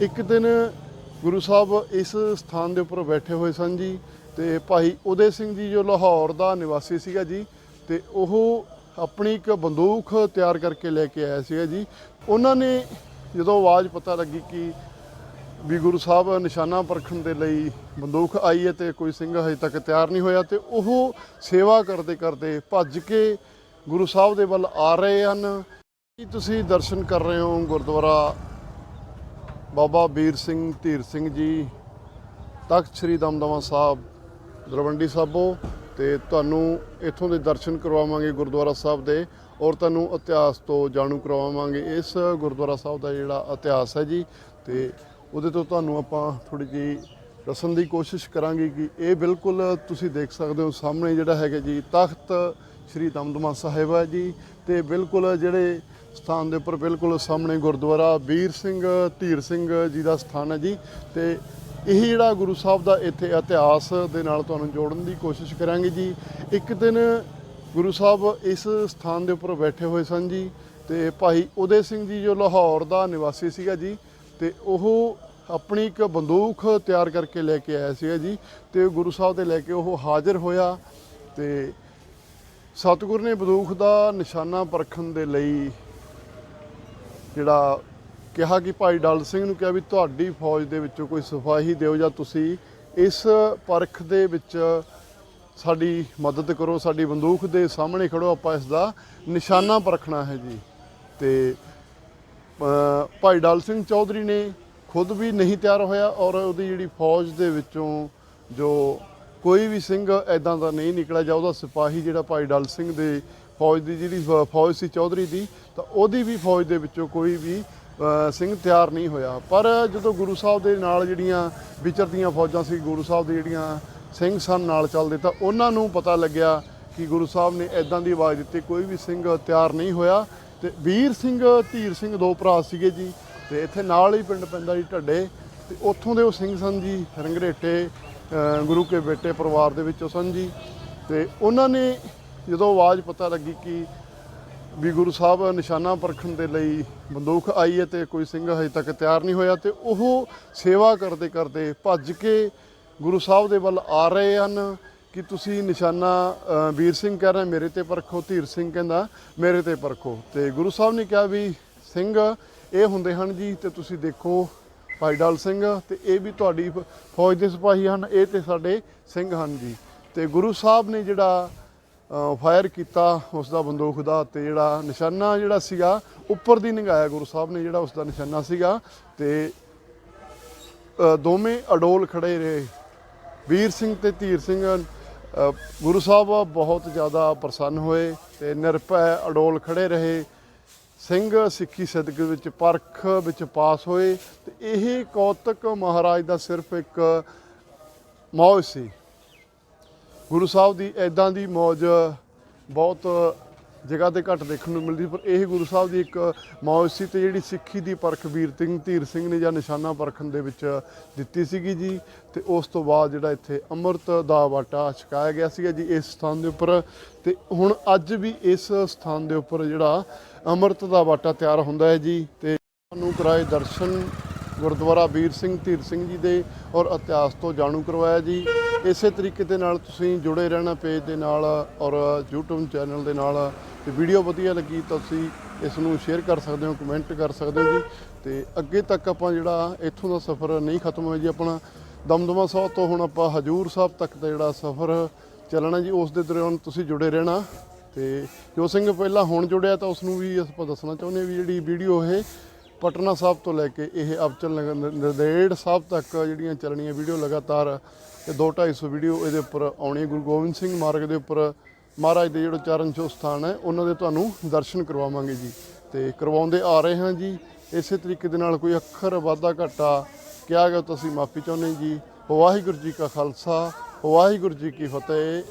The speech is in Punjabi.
ਇੱਕ ਦਿਨ ਗੁਰੂ ਸਾਹਿਬ ਇਸ ਸਥਾਨ ਦੇ ਉੱਪਰ ਬੈਠੇ ਹੋਏ ਸਨ ਜੀ ਤੇ ਭਾਈ ਉਦੇ ਸਿੰਘ ਜੀ ਜੋ ਲਾਹੌਰ ਦਾ ਨਿਵਾਸੀ ਸੀਗਾ ਜੀ ਤੇ ਉਹ ਆਪਣੀ ਇੱਕ ਬੰਦੂਕ ਤਿਆਰ ਕਰਕੇ ਲੈ ਕੇ ਆਇਆ ਸੀਗਾ ਜੀ। ਉਹਨਾਂ ਨੇ ਜਦੋਂ ਆਵਾਜ਼ ਪਤਾ ਲੱਗੀ ਕਿ ਵੀ ਗੁਰੂ ਸਾਹਿਬ ਨਿਸ਼ਾਨਾ ਪਰਖਣ ਦੇ ਲਈ ਬੰਦੂਕ ਆਈ ਹੈ ਤੇ ਕੋਈ ਸਿੰਘ ਹਜੇ ਤੱਕ ਤਿਆਰ ਨਹੀਂ ਹੋਇਆ ਤੇ ਉਹ ਸੇਵਾ ਕਰਦੇ ਕਰਦੇ ਭੱਜ ਕੇ ਗੁਰੂ ਸਾਹਿਬ ਦੇ ਵੱਲ ਆ ਰਹੇ ਹਨ। ਕੀ ਤੁਸੀਂ ਦਰਸ਼ਨ ਕਰ ਰਹੇ ਹੋ ਗੁਰਦੁਆਰਾ ਬਾਬਾ ਵੀਰ ਸਿੰਘ ਧੀਰ ਸਿੰਘ ਜੀ, ਤਖਤ ਸ੍ਰੀ ਦਮਦਮਾ ਸਾਹਿਬ, ਦਰਵੰਡੀ ਸਾਹਿਬੋ ਤੇ ਤੁਹਾਨੂੰ ਇੱਥੋਂ ਦੇ ਦਰਸ਼ਨ ਕਰਵਾਵਾਂਗੇ ਗੁਰਦੁਆਰਾ ਸਾਹਿਬ ਦੇ ਔਰ ਤੁਹਾਨੂੰ ਇਤਿਹਾਸ ਤੋਂ ਜਾਣੂ ਕਰਵਾਵਾਂਗੇ। ਇਸ ਗੁਰਦੁਆਰਾ ਸਾਹਿਬ ਦਾ ਜਿਹੜਾ ਇਤਿਹਾਸ ਹੈ ਜੀ ਤੇ ਉਹਦੇ ਤੋਂ ਤੁਹਾਨੂੰ ਆਪਾਂ ਥੋੜੀ ਜੀ ਦੱਸਣ ਦੀ ਕੋਸ਼ਿਸ਼ ਕਰਾਂਗੇ ਕਿ ਇਹ ਬਿਲਕੁਲ ਤੁਸੀਂ ਦੇਖ ਸਕਦੇ ਹੋ ਸਾਹਮਣੇ ਜਿਹੜਾ ਹੈਗਾ ਜੀ ਤਖਤ ਸ੍ਰੀ ਦਮਦਮਾ ਸਾਹਿਬ ਹੈ ਜੀ ਤੇ ਬਿਲਕੁਲ ਜਿਹੜੇ ਸਥਾਨ ਦੇ ਉੱਪਰ ਬਿਲਕੁਲ ਸਾਹਮਣੇ ਗੁਰਦੁਆਰਾ ਵੀਰ ਸਿੰਘ, ਧੀਰ ਸਿੰਘ ਜੀ ਦਾ ਸਥਾਨ ਹੈ ਜੀ। ਤੇ ਇਹ ਜਿਹੜਾ ਗੁਰੂ ਸਾਹਿਬ ਦਾ ਇੱਥੇ ਇਤਿਹਾਸ ਦੇ ਨਾਲ ਤੁਹਾਨੂੰ ਜੋੜਨ ਦੀ ਕੋਸ਼ਿਸ਼ ਕਰਾਂਗੇ ਜੀ। ਇੱਕ ਦਿਨ ਗੁਰੂ ਸਾਹਿਬ ਇਸ ਸਥਾਨ ਦੇ ਉੱਪਰ ਬੈਠੇ ਹੋਏ ਸਨ ਜੀ। ਤੇ ਭਾਈ ਉਦੇ ਸਿੰਘ ਜੀ ਜੋ ਲਾਹੌਰ ਦਾ ਨਿਵਾਸੀ ਸੀਗਾ ਜੀ, ਤੇ ਉਹ ਆਪਣੀ ਇੱਕ ਬੰਦੂਕ ਤਿਆਰ ਕਰਕੇ ਲੈ ਕੇ ਆਇਆ ਸੀਗਾ ਜੀ। ਤੇ ਗੁਰੂ ਸਾਹਿਬ ਦੇ ਲੈ ਕੇ ਉਹ ਹਾਜ਼ਰ ਹੋਇਆ। ਤੇ ਸਤਿਗੁਰ ਨੇ ਬੰਦੂਕ ਦਾ ਨਿਸ਼ਾਨਾ ਪਰਖਣ ਦੇ ਲਈ ਜਿਹੜਾ ਕਿਹਾ ਕਿ ਭਾਈ ਡਾਲ ਸਿੰਘ ਨੂੰ ਕਿਹਾ ਵੀ ਤੁਹਾਡੀ ਫੌਜ ਦੇ ਵਿੱਚੋਂ ਕੋਈ ਸਿਪਾਹੀ ਦਿਓ ਜਾਂ ਤੁਸੀਂ ਇਸ ਪਰਖ ਦੇ ਵਿੱਚ ਸਾਡੀ ਮਦਦ ਕਰੋ, ਸਾਡੀ ਬੰਦੂਕ ਦੇ ਸਾਹਮਣੇ ਖੜੋ, ਆਪਾਂ ਇਸ ਦਾ ਨਿਸ਼ਾਨਾ ਪਰਖਣਾ ਹੈ ਜੀ। ਤੇ ਭਾਈ ਡਾਲ ਸਿੰਘ ਚੌਧਰੀ ਨੇ ਖੁਦ ਵੀ ਨਹੀਂ ਤਿਆਰ ਹੋਇਆ ਔਰ ਉਹਦੀ ਜਿਹੜੀ ਫੌਜ ਦੇ ਵਿੱਚੋਂ ਜੋ ਕੋਈ ਵੀ ਸਿੰਘ ਐਦਾਂ ਦਾ ਨਹੀਂ ਨਿਕਲਿਆ ਜਾਂ ਉਹਦਾ ਸਿਪਾਹੀ ਜਿਹੜਾ ਭਾਈ ਡਲ ਸਿੰਘ ਦੇ ਫੌਜ ਦੀ ਜਿਹੜੀ ਫ- ਫੌਜ ਸੀ ਚੌਧਰੀ ਦੀ, ਤਾਂ ਉਹਦੀ ਵੀ ਫੌਜ ਦੇ ਵਿੱਚੋਂ ਕੋਈ ਵੀ ਸਿੰਘ ਤਿਆਰ ਨਹੀਂ ਹੋਇਆ। ਪਰ ਜਦੋਂ ਗੁਰੂ ਸਾਹਿਬ ਦੇ ਨਾਲ ਜਿਹੜੀਆਂ ਵਿਚਰਦੀਆਂ ਫੌਜਾਂ ਸੀ, ਗੁਰੂ ਸਾਹਿਬ ਦੇ ਜਿਹੜੀਆਂ ਸਿੰਘ ਸਨ ਨਾਲ ਚੱਲਦੇ, ਤਾਂ ਉਹਨਾਂ ਨੂੰ ਪਤਾ ਲੱਗਿਆ ਕਿ ਗੁਰੂ ਸਾਹਿਬ ਨੇ ਐਦਾਂ ਦੀ ਆਵਾਜ਼ ਦਿੱਤੀ, ਕੋਈ ਵੀ ਸਿੰਘ ਤਿਆਰ ਨਹੀਂ ਹੋਇਆ। ਤੇ ਵੀਰ ਸਿੰਘ, ਧੀਰ ਸਿੰਘ ਦੋ ਭਰਾ ਸੀਗੇ ਜੀ, ਤੇ ਇੱਥੇ ਨਾਲ ਹੀ ਪਿੰਡ ਪੈਂਦਾ ਜੀ ਢੱਡੇ, ਤੇ ਉੱਥੋਂ ਦੇ ਉਹ ਸਿੰਘ ਸਨ ਜੀ, ਰੰਗਰੇਟੇ ਗੁਰੂ ਕੇ ਬੇਟੇ ਪਰਿਵਾਰ ਦੇ ਵਿੱਚੋਂ ਸਨ ਜੀ। ਤੇ ਉਹਨਾਂ ਨੇ ਜਦੋਂ ਆਵਾਜ਼ ਪਤਾ ਲੱਗੀ ਕਿ ਵੀ ਗੁਰੂ ਸਾਹਿਬ ਨਿਸ਼ਾਨਾ ਪਰਖਣ ਦੇ ਲਈ ਬੰਦੂਕ ਆਈ ਹੈ ਤੇ ਕੋਈ ਸਿੰਘ ਹਜੇ ਤੱਕ ਤਿਆਰ ਨਹੀਂ ਹੋਇਆ ਤੇ ਉਹ ਸੇਵਾ ਕਰਦੇ ਕਰਦੇ ਭੱਜ ਕੇ ਗੁਰੂ ਸਾਹਿਬ ਦੇ ਵੱਲ ਆ ਰਹੇ ਹਨ ਕਿ ਤੁਸੀਂ ਨਿਸ਼ਾਨਾ ਵੀਰ ਸਿੰਘ ਕਹਿ ਰਹੇ, ਮੇਰੇ ਤੇ ਪਰਖੋ, ਧੀਰ ਸਿੰਘ ਕਹਿੰਦਾ, ਮੇਰੇ ਤੇ ਪਰਖੋ। ਤੇ ਗੁਰੂ ਸਾਹਿਬ ਨੇ ਕਿਹਾ ਵੀ, ਸਿੰਘ, ਇਹ ਹੁੰਦੇ ਹਨ ਜੀ ਤੇ ਤੁਸੀਂ ਦੇਖੋ ਭਾਈ ਡਾਲ ਸਿੰਘ, ਤੇ ਇਹ ਵੀ ਤੁਹਾਡੀ ਫ- ਫੌਜ ਦੇ ਸਿਪਾਹੀ ਹਨ, ਇਹ ਤੇ ਸਾਡੇ ਸਿੰਘ ਹਨ ਜੀ। ਤੇ ਗੁਰੂ ਸਾਹਿਬ ਨੇ ਜਿਹੜਾ ਫਾਇਰ ਕੀਤਾ ਉਸ ਦਾ ਬੰਦੂਕ ਦਾ ਤੇ ਜਿਹੜਾ ਨਿਸ਼ਾਨਾ ਜਿਹੜਾ ਸੀਗਾ, ਉੱਪਰ ਦੀ ਨਿਗਾਇਆ ਗੁਰੂ ਸਾਹਿਬ ਨੇ ਜਿਹੜਾ ਉਸ ਦਾ ਨਿਸ਼ਾਨਾ ਸੀਗਾ ਤੇ ਦੋਵੇਂ ਅਡੋਲ ਖੜੇ ਰਹੇ। ਵੀਰ ਸਿੰਘ ਤੇ ਧੀਰ ਸਿੰਘ ਗੁਰੂ ਸਾਹਿਬ ਬਹੁਤ ਜ਼ਿਆਦਾ ਪ੍ਰਸੰਨ ਹੋਏ ਤੇ ਨਿਰਭੈ ਅਡੋਲ ਖੜੇ ਰਹੇ। ਸਿੰਘ ਸਿੱਖੀ ਸਦਕ ਵਿੱਚ ਪਰਖ ਵਿੱਚ ਪਾਸ ਹੋਏ ਤੇ ਇਹ ਕੌਤਕ ਮਹਾਰਾਜ ਦਾ ਸਿਰਫ ਇੱਕ ਮੌਜ ਸੀ। ਗੁਰੂ ਸਾਹਿਬ ਦੀ ਐਦਾਂ ਦੀ ਮੌਜ ਬਹੁਤ ਜਗ੍ਹਾ ਤੇ ਘੱਟ ਦੇਖਣ ਨੂੰ ਮਿਲਦੀ ਪਰ ਇਹ ਗੁਰੂ ਸਾਹਿਬ ਦੀ ਇੱਕ ਮੌਜ ਸੀ ਤੇ ਜਿਹੜੀ ਸਿੱਖੀ ਦੀ ਪਰਖ ਵੀਰ ਸਿੰਘ ਧੀਰ ਸਿੰਘ ਨੇ ਜਾਂ ਨਿਸ਼ਾਨਾ ਪਰਖਣ ਦੇ ਵਿੱਚ ਦਿੱਤੀ ਸੀਗੀ ਜੀ। ਤੇ ਉਸ ਤੋਂ ਬਾਅਦ ਜਿਹੜਾ ਇੱਥੇ ਅੰਮ੍ਰਿਤ ਦਾ ਵਾਟਾ ਛਕਾਇਆ ਗਿਆ ਸੀਗਾ ਜੀ ਇਸ ਸਥਾਨ ਦੇ ਉੱਪਰ। ਤੇ ਹੁਣ ਅੱਜ ਵੀ ਇਸ ਸਥਾਨ ਦੇ ਉੱਪਰ ਜਿਹੜਾ ਅੰਮ੍ਰਿਤ ਦਾ ਵਾਟਾ ਤਿਆਰ ਹੁੰਦਾ ਹੈ ਜੀ। ਤੇ ਤੁਹਾਨੂੰ ਕਰਾਏ ਦਰਸ਼ਨ ਗੁਰਦੁਆਰਾ ਵੀਰ ਸਿੰਘ ਧੀਰ ਸਿੰਘ ਜੀ ਦੇ ਔਰ ਇਤਿਹਾਸ ਤੋਂ ਜਾਣੂ ਕਰਵਾਇਆ ਜੀ। ਇਸੇ ਤਰੀਕੇ ਦੇ ਨਾਲ ਤੁਸੀਂ ਜੁੜੇ ਰਹਿਣਾ ਪੇਜ ਦੇ ਨਾਲ ਔਰ YouTube ਚੈਨਲ ਦੇ ਨਾਲ ਤੇ ਵੀਡੀਓ ਵਧੀਆ ਲੱਗੀ ਤਾਂ ਤੁਸੀਂ ਇਸ ਨੂੰ ਸ਼ੇਅਰ ਕਰ ਸਕਦੇ ਹੋ ਕਮੈਂਟ ਕਰ ਸਕਦੇ ਹੋ ਜੀ। ਤੇ ਅੱਗੇ ਤੱਕ ਆਪਾਂ ਜਿਹੜਾ ਇੱਥੋਂ ਦਾ ਸਫ਼ਰ ਨਹੀਂ ਖਤਮ ਹੋਇਆ ਜੀ, ਆਪਣਾ ਦਮਦਮਾ ਸਾਹਿਬ ਤੋਂ ਹੁਣ ਆਪਾਂ ਹਜੂਰ ਸਾਹਿਬ ਤੱਕ ਦਾ ਜਿਹੜਾ ਸਫ਼ਰ ਚੱਲਣਾ ਜੀ, ਉਸ ਦੇ ਦੌਰਾਨ ਤੁਸੀਂ ਜੁੜੇ ਰਹਿਣਾ। ਤੇ ਜੋ ਸਿੰਘ ਪਹਿਲਾਂ ਹੁਣ ਜੁੜਿਆ ਤਾਂ ਉਸ ਨੂੰ ਵੀ ਆਪਾਂ ਦੱਸਣਾ ਚਾਹੁੰਦੇ ਵੀ ਜਿਹੜੀ ਵੀਡੀਓ ਇਹ ਪਟਨਾ ਸਾਹਿਬ ਤੋਂ ਲੈ ਕੇ ਇਹ ਅਬਚਲ ਨਗਰ ਨ- ਨੰਦੇੜ ਸਾਹਿਬ ਤੱਕ ਜਿਹੜੀਆਂ ਚੱਲਣੀਆਂ ਵੀਡੀਓ ਲਗਾਤਾਰ ਇਹ 2-250 ਵੀਡੀਓ ਇਹਦੇ ਉੱਪਰ ਆਉਣੀ ਗੁਰੂ ਗੋਬਿੰਦ ਸਿੰਘ ਮਾਰਗ ਦੇ ਉੱਪਰ ਮਹਾਰਾਜ ਦੇ ਜਿਹੜੇ ਚਰਨ ਛੋਹ ਸਥਾਨ ਹੈ, ਉਹਨਾਂ ਦੇ ਤੁਹਾਨੂੰ ਦਰਸ਼ਨ ਕਰਵਾਵਾਂਗੇ ਜੀ। ਤੇ ਕਰਵਾਉਂਦੇ ਆ ਰਹੇ ਹਾਂ ਜੀ। ਇਸੇ ਤਰੀਕੇ ਦੇ ਨਾਲ ਕੋਈ ਅੱਖਰ ਵਾਧਾ ਘਾਟਾ ਕਿਹਾ ਗਿਆ ਤਾਂ ਅਸੀਂ ਮਾਫੀ ਚਾਹੁੰਦੇ ਜੀ। ਵਾਹਿਗੁਰੂ ਜੀ ਕਾ ਖਾਲਸਾ, ਵਾਹਿਗੁਰੂ ਜੀ ਕੀ ਫਤਿਹ।